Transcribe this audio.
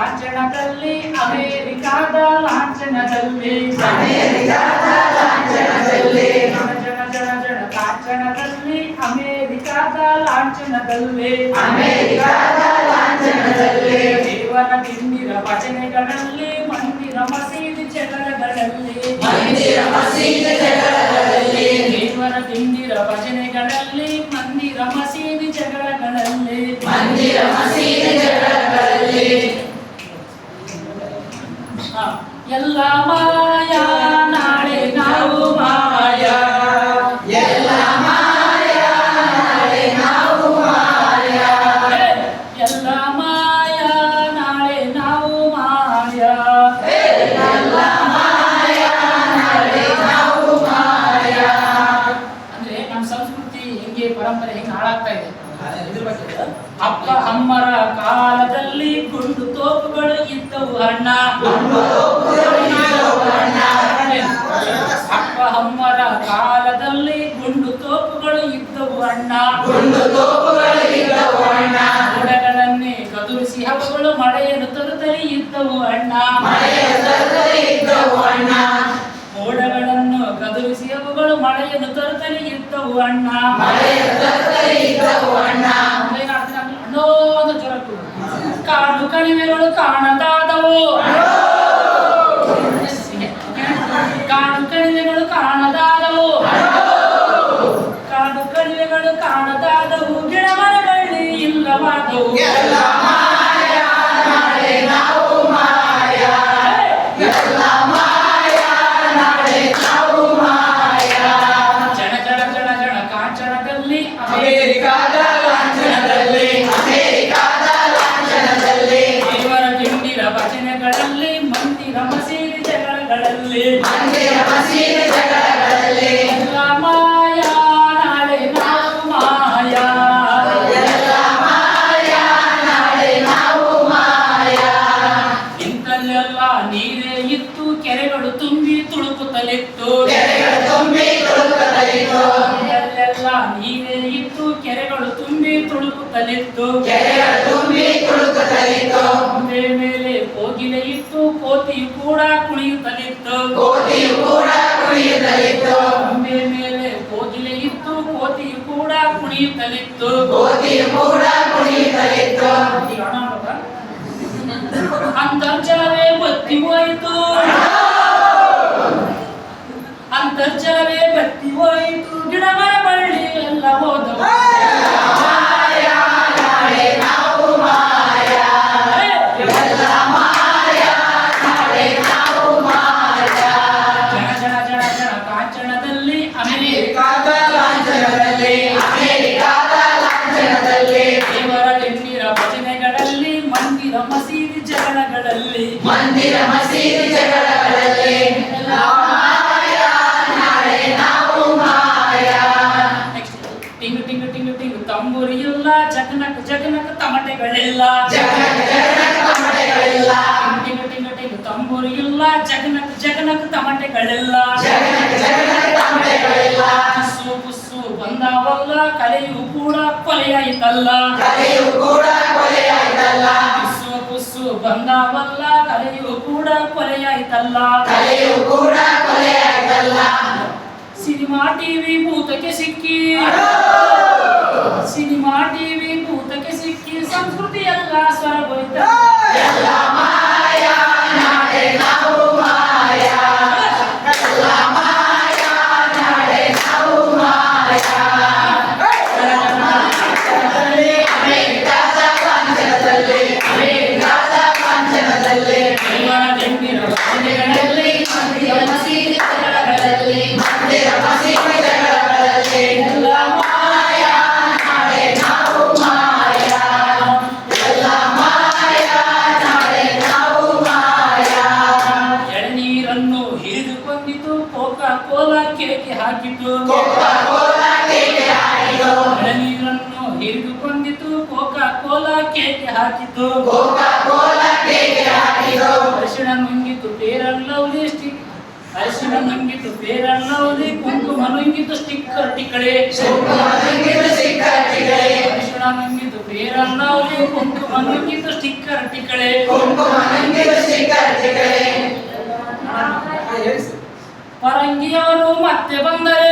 ಲಾಂಛನದಲ್ಲಿ ಅಮೆರಿಕಾದ ಲಾಂಛನದಲ್ಲಿ ಜನ ಜನ ಜನ ಜನ ಲಾಂಛನದಲ್ಲಿ ಅಮೆರಿಕಾದ ಲಾಂಛನದಲ್ಲಿ ದೇವರ ತಿಂದಿರ ಭಜನೆಗಳಲ್ಲಿ ಮಂದಿರ ಮಸೀದಿ ಜಗಳಗಳಲ್ಲಿ ದೇವರ ತಿಂದಿರ ಭಜನೆಗಳಲ್ಲಿ ಮಂದಿರ ಮಸೀದಿ ಜಗಳಗಳಲ್ಲಿ ಹ. ಎಲ್ಲ ಮಾಯ ನಾಳೆ ನಾವು ಮಾಯ. ಎಲ್ಲ ಮಾಯ ನಾಳೆ ನಾವು ಮಾಯ. ಎಲ್ಲ ಮಾಯ ನಾಳೆ ನಾವು ಮಾಯ. ಎಲ್ಲ ಮಾಯ ನಾಳೆ ನಾವು ಮಾಯ. ಅಂದ್ರೆ ನಮ್ಮ ಸಂಸ್ಕೃತಿ ಹೆಂಗೆ ಪರಂಪರೆ ಹೆಂಗೆ ಹಾಳಾಗ್ತಾ ಇದೆ? ಇದ್ರ ಬಗ್ಗೆ ಅಪ್ಪ ಅಮ್ಮರ ಕಾಲದಲ್ಲಿ ಗುಂಡು ತೋಪುಗಳು ಇದ್ದವು ಅಣ್ಣ. ಮಳೆಯನ್ನು ತರುತ್ತಲೇ ಇದ್ದವು ಅಣ್ಣ ಏನಾಗ್ತದೆ ಅಂದ್ರೆ ಅನ್ನೋದು ಜ್ವರ ಕೂಡ. ಕಾಡು ಕಣಿವೆಗಳು ಕಾಣದಾದವು ಜನ ಕಾಂಚನದಲ್ಲಿ ಅಮೆರಿಕಾದ ಲಾಂಛನದಲ್ಲಿ ದೇವರ ದಿಂಡಿರ ಭಜನೆಗಳಲ್ಲಿ ಮಂದಿರ ಮಸೀದಿ ಜಗಳಗಳಲ್ಲಿ ಮಂದಿರ ಮಸೀದಿ ಜಗಳಗಳಲ್ಲಿ ಕೆರೆಗಳು ತುಂಬಿ ತುಳುಕುತ್ತಲಿತ್ತು. ಕೆರೆಗಳು ತುಂಬಿ ತುಳುಕುತ್ತಲಿತ್ತು. ಒಂದೇ ಮೇಲೆ ಕೋಗಿಲೆ ಇತ್ತು ಕೋತಿಯು ಕೂಡ ಕುಣಿಯುತ್ತಲಿತ್ತು. ಕೋತಿಯು ಕೂಡ ಕುಣಿಯುತ್ತಲಿತ್ತು. ಒಂದೇ ಮೇಲೆ ಕೋಗಿಲೆ ಇತ್ತು ಕೋತಿಯು ಕೂಡ ಕುಣಿಯುತ್ತಲಿತ್ತು. ಕೋತಿಯು ಕೂಡ ಕುಣಿಯುತ್ತಲಿತ್ತು. ಬತ್ತಿ ಹೋಯಿತು. ಅಂತರ್ಜಲವೇ ಬತ್ತಿ ಹೋಯಿತು. ಗಿಡ ಮರ ಮಂದಿರ ಮಸೀದಿ ಜಗಳಗಳಲ್ಲಿ ಮಂದಿರ ಮಸೀದಿ ಜಗಳಗಳಲ್ಲಿ ನೆಕ್ಸ್ಟ್ ಟಿಂಗು ಟಿಂಗು ಟಿಂಗು ಟಿಂಗು ತಂಬೂರಿಯಿಲ್ಲ ಜಗನಕ್ ಜಗನಕ್ ತಮಟೆಗಳಿಲ್ಲ ಜಗನಕ ಜಗನಕ ಕಮಟಗಳಿಲ್ಲ ಟಿಂಗು ಟಿಂಗು ಟಿಂಗು ತಂಬೂರಿಯಿಲ್ಲ ಜಗನಕ್ ಜಗನಕ್ ತಮಟೆಗಳಿಲ್ಲ ಕೊಲೆಯಾಯಿತಲ್ಲ. ಕಲೆಯು ಕೂಡ ಕೊಲೆಯಾಯ್ತಲ್ಲ. ಪುಸ್ಸು ಪುಸ್ಸು ಬಂದಾವಲ್ಲ ಕಲೆಯು ಕೂಡ ಕೊಲೆಯಾಯಿತಲ್ಲ. ಕಲೆಯು ಕೂಡ ಕೊಲೆಯಾಯ್ತಲ್ಲ. ಸಿನಿಮಾ ಟಿವಿ ಭೂತಕ್ಕೆ ಸಿಕ್ಕಿ. ಸಿನಿಮಾ ಟಿವಿ ಭೂತಕ್ಕೆ ಸಿಕ್ಕಿ ಸಂಸ್ಕೃತಿ ಎಳನೀರನ್ನು ಕೋಕ ಕೊಂದಿತು ಕೋಕಾ ಕೋಲಾ ಕೇಕೆ ಹಾಕಿತು ಕೋಕಾ ಕೋಲಾ ಕೇಕೆ ಹಾಕಿತು ಅರಿಶಿಣ ನುಂಗಿತು ಪೇರಲ್ಲವಲಿ ಸ್ಟಿಕ್ ಅರಿಶಿಣ ನುಂಗಿತು ಪೇರಲ್ಲವಲಿ ಕುಂಕುಮ ನುಂಗಿತು ಸ್ಟಿಕ್ಕರ್ ಟಿಕಳೆ ಕುಂಕುಮ ನುಂಗಿತು ಸಿಕ್ಕಟ್ಟಿಗಳೇ ಅರಿಶಿಣ ನುಂಗಿತು ಪೇರಲ್ಲವಲಿ ಕುಂಕುಮ ನುಂಗಿತು ಸ್ಟಿಕ್ಕರ್ ಟಿಕಳೆ ಕುಂಕುಮ ನುಂಗಿತು ಸ್ಟಿಕ್ಕರ್ ಟಿಕಳೆ ಪರಂಗಿಯವರು ಮತ್ತೆ ಬಂದರೆ.